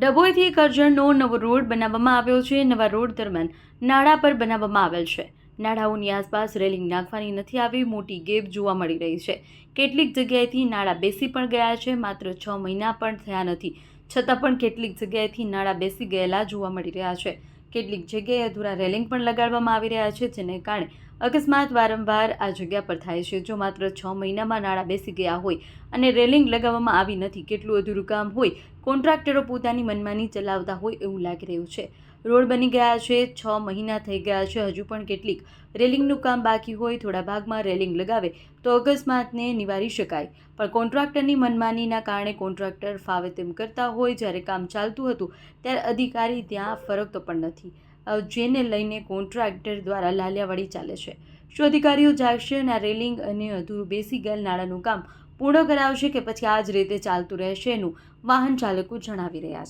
ડભોઈથી કરજણનો નવો રોડ બનાવવામાં આવ્યો છે. નવા રોડ દરમિયાન નાળા પર બનાવવામાં આવેલ છે. નાળાઓની આસપાસ રેલિંગ નાખવાની નથી આવી, મોટી ગેપ જોવા મળી રહી છે. કેટલીક જગ્યાએથી નાળા બેસી પણ ગયા છે. માત્ર છ મહિના પણ થયા નથી. છતાં પણ કેટલીક જગ્યાએથી નાળા બેસી ગયેલા જોવા મળી રહ્યા છે. કેટલીક જગ્યાએ અધૂરા રેલિંગ પણ લગાડવામાં આવી રહ્યા છે, જેને કારણે અકસ્માત વારંવાર આ જગ્યા પર થાય છે. જો માત્ર છ મહિનામાં નાણાં બેસી ગયા હોય અને રેલિંગ લગાવવામાં આવી નથી, કેટલું અધૂરું કામ હોય, કોન્ટ્રાક્ટરો પોતાની મનમાની ચલાવતા હોય એવું લાગી રહ્યું છે. રોડ બની ગયા છે, છ મહિના થઈ ગયા છે, હજુ પણ કેટલીક રેલિંગનું કામ બાકી હોય, થોડા ભાગમાં રેલિંગ લગાવે તો અકસ્માતને નિવારી શકાય. પણ કોન્ટ્રાક્ટરની મનમાનીના કારણે કોન્ટ્રાક્ટર ફાવે તેમ કરતા હોય, જ્યારે કામ ચાલતું હતું, ત્યારે અધિકારી ત્યાં ફરકતો પણ નથી. જેને લઈને કોન્ટ્રાક્ટર દ્વારા લાલિયાવાડી ચાલે છે. શું અધિકારીઓ જાગશે અને આ રેલિંગ અને અધૂરું બેસી ગયેલ નાળાનું કામ પૂર્ણ કરાવશે કે પછી આ જ રીતે ચાલતું રહેશે એનું વાહન ચાલકો જણાવી રહ્યા છે.